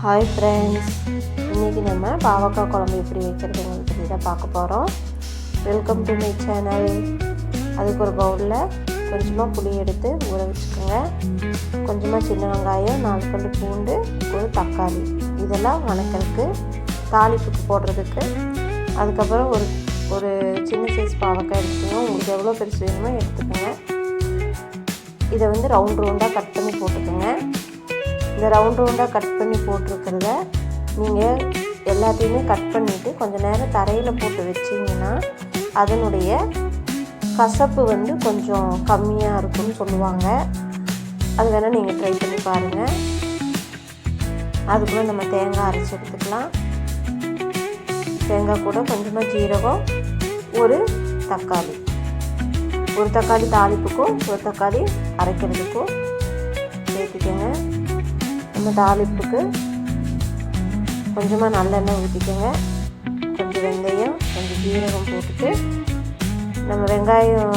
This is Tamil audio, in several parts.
ஹாய் ஃப்ரெண்ட்ஸ் இன்றைக்கி நம்ம பாவக்காய் குழம்பு எப்படி வைக்கிறதுங்கிறது பற்றி தான் பார்க்க போகிறோம் வெல்கம் டு மை சேனல் அதுக்கு ஒரு பவுலில் கொஞ்சமாக புளி எடுத்து ஊற வச்சுக்கோங்க. கொஞ்சமாக சின்ன வெங்காயம் நாலு பல்லு பூண்டு ஒரு தக்காளி. இதெல்லாம் வணக்கிறதுக்கு தாளிப்புக்கு போடுறதுக்கு. அதுக்கப்புறம் ஒரு ஒரு சின்ன சைஸ் பாவக்காய் எடுத்துக்கோங்க. உங்களுக்கு எவ்வளோ பெருசு வேணுமோ எடுத்துக்கோங்க. இதை வந்து ரவுண்ட் ரவுண்டாக கட் பண்ணி போட்டுக்கோங்க. இந்த ரவுண்ட் ரவுண்டாக கட் பண்ணி போட்டிருக்கிறத நீங்கள் எல்லாத்தையுமே கட் பண்ணிவிட்டு கொஞ்சம் நேரம் தரையில் போட்டு வச்சிங்கன்னா அதனுடைய கசப்பு வந்து கொஞ்சம் கம்மியாக இருக்கும்னு சொல்லுவாங்க. அது வேணால் நீங்கள் ட்ரை பண்ணி பாருங்கள் அதுக்குள்ளே நம்ம தேங்காய் அரைச்சி எடுத்துக்கலாம். தேங்காய் கூட கொஞ்சமாக ஜீரகம் ஒரு தக்காளி. ஒரு தக்காளி தாளிப்புக்கும் ஒரு தக்காளி அரைக்கிறதுக்கும் சேர்த்துக்கோங்க. நம்ம தாளிப்புக்கு கொஞ்சமாக நல்லெண்ணெய் ஊற்றிக்கோங்க கொஞ்சம் வெந்தயம் கொஞ்சம் ஜீரகம் போட்டுட்டு நம்ம வெங்காயம்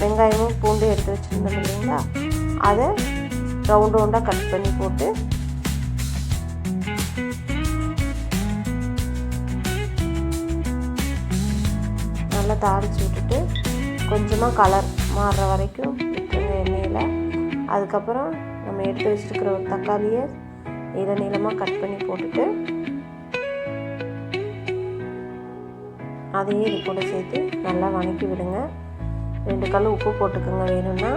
வெங்காயமும் பூண்டு எடுத்து வச்சுருந்தோம் இல்லைங்களா? அதை ரவுண்ட் ரவுண்டாக கட் பண்ணி போட்டு நல்லா தாளித்து விட்டுட்டு கொஞ்சமாக கலர் மாறுற வரைக்கும் எண்ணெயில். அதுக்கப்புறம் நம்ம எடுத்து வச்சுருக்கிற ஒரு தக்காளியை நீள நீளமாக கட் பண்ணி போட்டுட்டு அதையும் இது கூட சேர்த்து நல்லா வணக்கி விடுங்க. ரெண்டு கல் உப்பு போட்டுக்கோங்க. வேணும்னா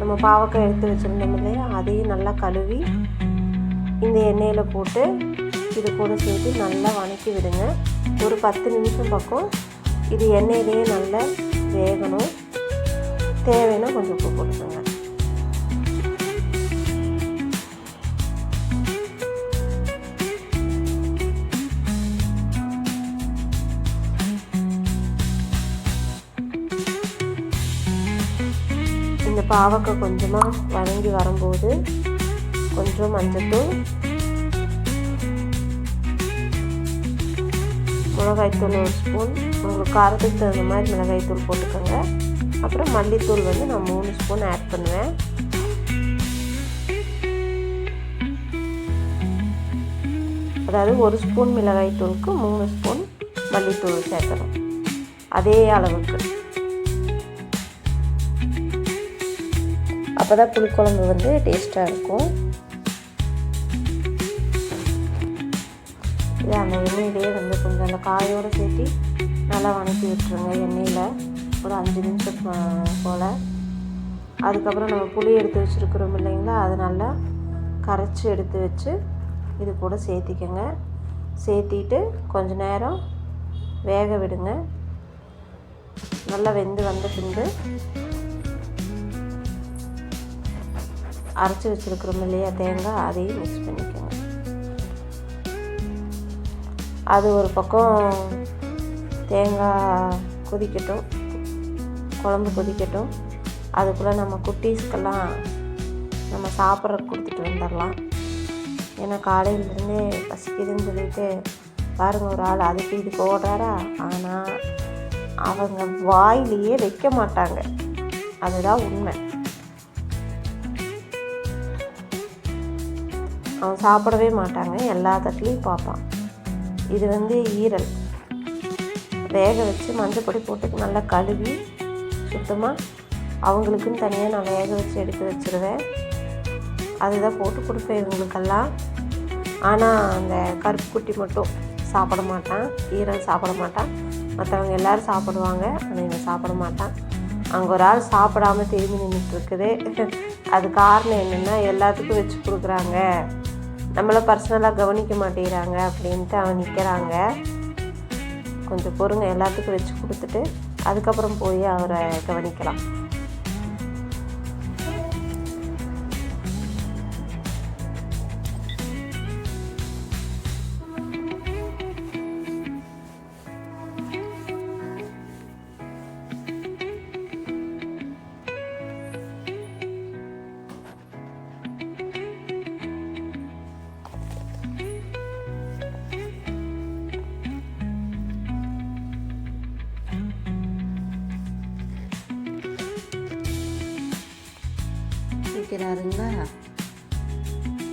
நம்ம பாவக்காய் எடுத்து வச்சுருந்தோம் இல்லையா? அதையும் நல்லா கழுவி இந்த எண்ணெயில் போட்டு இது கூட சேர்த்து நல்லா வணக்கி விடுங்க. ஒரு பத்து நிமிஷம் பக்கம் இது எண்ணெயிலேயே நல்லா வேகணும். தேவைன்னா கொஞ்சம் உப்பு போட்டுக்கோங்க. பாவக்காய் கொஞ்சமாக வதங்கி வரும்போது கொஞ்சம் மஞ்சத்தூள் மிளகாய்த்தூள் ஒரு ஸ்பூன் உங்களுக்கு காரத்துக்கு தகுந்த மாதிரி மிளகாய்த்தூள் போட்டுக்கோங்க. அப்புறம் மல்லித்தூள் வந்து நான் மூணு ஸ்பூன் ஆட் பண்ணுவேன். அதாவது ஒரு ஸ்பூன் மிளகாய்த்தூளுக்கு மூணு ஸ்பூன் மல்லித்தூள் சேர்க்கணும். அதே அளவுக்கு. அப்போ தான் புளிக்குழம்பு வந்து டேஸ்ட்டாக இருக்கும். இது அந்த எண்ணெயிலே வந்து கொஞ்சம் அந்த காயோடு சேர்த்து நல்லா வணக்கி விட்டுருங்க எண்ணெயில். ஒரு அஞ்சு நிமிஷம் போல். அதுக்கப்புறம் நம்ம புளி எடுத்து வச்சுருக்குறோம் இல்லைங்களா அது நல்லா கரைச்சி எடுத்து வச்சு இது கூட சேர்த்திக்கங்க. சேர்த்திட்டு கொஞ்ச நேரம் வேக விடுங்க. நல்லா வெந்து வந்த பின்பு அரைச்சி வச்சுருக்குறோம் இல்லையா தேங்காய் அதையும் மிக்ஸ் பண்ணிக்கோங்க. அது ஒரு பக்கம் தேங்காய் கொதிக்கட்டும் குழம்பு கொதிக்கட்டும். அதுக்குள்ளே நம்ம குட்டீஸ்க்கெல்லாம் நம்ம சாப்பிட்ற கொடுத்துட்டு வந்துடலாம். ஏன்னா காலையிலேருந்தே பசிக்குதுன்னு சொல்லிட்டு பாருங்கள் ஒரு ஆள் அதுக்கு இதுக்கு ஓடுறாரா ஆனால் அவங்க வாயிலேயே வைக்க மாட்டாங்க. அதுதான் உண்மை. அவன் சாப்பிடவே மாட்டாங்க எல்லா தட்டிலையும் பார்ப்பான். இது வந்து ஈரல். வேக வச்சு மஞ்சள் பொடி போட்டு நல்லா கழுவி சுத்தமாக அவங்களுக்குன்னு தனியாக நான் வேக வச்சு எடுத்து வச்சுருவேன். அதுதான் போட்டு கொடுப்பேன் இவங்களுக்கெல்லாம். ஆனால் அந்த கருப்பு குட்டி மட்டும் சாப்பிட மாட்டான் ஈரல் சாப்பிட மாட்டான். மற்றவங்க எல்லோரும் சாப்பிடுவாங்க ஆனால் இவன் சாப்பிட மாட்டான். அங்கே ஒரு ஆள் சாப்பிடாம திரும்பி நின்றுட்டுருக்குது அது காரணம் என்னென்னா எல்லாத்துக்கும் வச்சு கொடுக்குறாங்க. நம்மளை பர்சனலாக கவனிக்க மாட்டேங்கிறாங்க அப்படின்ட்டு அவன் நிற்கிறாங்க கொஞ்சம் பொறுங்க எல்லாத்துக்கும் வச்சு கொடுத்துட்டு அதுக்கப்புறம் போய் அவரை கவனிக்கலாம். வைக்கிறாருங்களா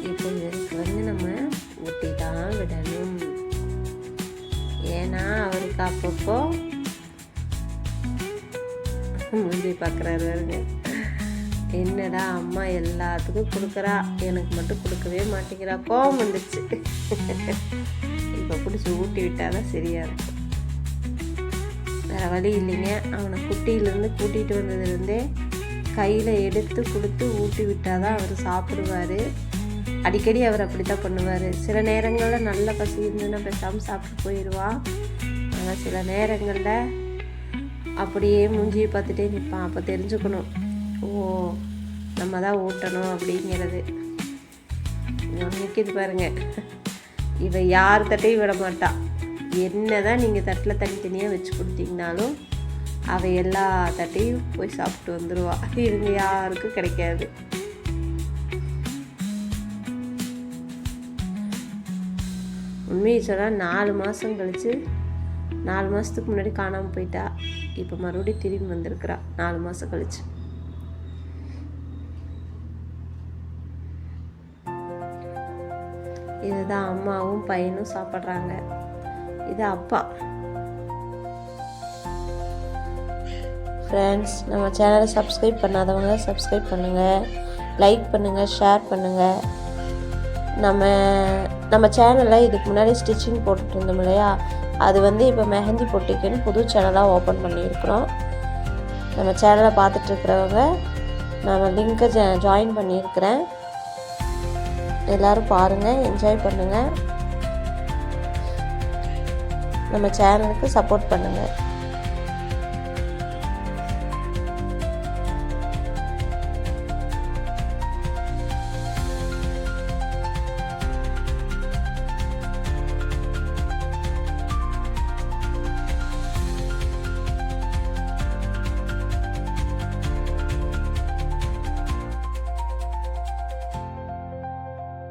இப்போ இதுக்கு வந்து நம்ம ஊட்டி தான் விடணும். ஏன்னா அவருக்கு அப்பப்போ முந்தி பார்க்குறாரு பாருங்க. என்னடா அம்மா எல்லாத்துக்கும் கொடுக்குறா? எனக்கு மட்டும் கொடுக்கவே மாட்டேங்கிறா. கோவம் வந்துடுச்சு இப்போ பிடிச்சி ஊட்டி விட்டாதான் சரியா இருக்கும். வேறு வழி இல்லைங்க. அவனை குட்டியிலேருந்து கூட்டிகிட்டு வந்ததுலேருந்தே கையில் எடுத்து கொடுத்து ஊட்டி விட்டால் தான் அவர் சாப்பிடுவார். அடிக்கடி அவர் அப்படி தான் பண்ணுவார். சில நேரங்களில் நல்ல பசி இருந்ததுன்னா பேசாமல் சாப்பிட்டு போயிடுவான் ஆனால் சில நேரங்களில் அப்படியே மூஞ்சியை பார்த்துட்டே நிற்பான் அப்போ தெரிஞ்சுக்கணும். ஓ நம்ம தான் ஊட்டணும் அப்படிங்கிறது. நிற்கிது பாருங்கள் இவன் யார் தட்டையும் விட மாட்டான் என்ன தான் நீங்கள் தட்டில் தனித்தனியாக வச்சு கொடுத்தீங்கனாலும் அவள் எல்லா தட்டையும் போய் சாப்பிட்டு வந்துடுவா இவங்க யாருக்கும் கிடைக்காது. உண்மையை சொன்னால் நாலு மாதம் கழித்து நாலு மாதத்துக்கு முன்னாடி காணாமல் போயிட்டா. இப்போ மறுபடியும் திரும்பி வந்திருக்கிறா நாலு மாதம் கழிச்சு. இதுதான் அம்மாவும் பையனும் சாப்பிட்றாங்க. இது அப்பா. ஃப்ரெண்ட்ஸ் நம்ம சேனலை சப்ஸ்கிரைப் பண்ணாதவங்க சப்ஸ்கிரைப் பண்ணுங்கள் லைக் பண்ணுங்கள் ஷேர் பண்ணுங்கள் நம்ம நம்ம சேனலில் இதுக்கு முன்னாடி ஸ்டிச்சிங் போட்டுட்டு இருந்தோம் இல்லையா? அது வந்து இப்போ மெஹந்தி பொட்டிக்குன்னு புது சேனலாக ஓப்பன் பண்ணியிருக்கிறோம். நம்ம சேனலை பார்த்துட்ருக்கிறவங்க நான் லிங்க்கை ஜ ஜாயின் பண்ணியிருக்கிறேன். எல்லோரும் பாருங்கள் என்ஜாய் பண்ணுங்கள் நம்ம சேனலுக்கு சப்போர்ட் பண்ணுங்கள்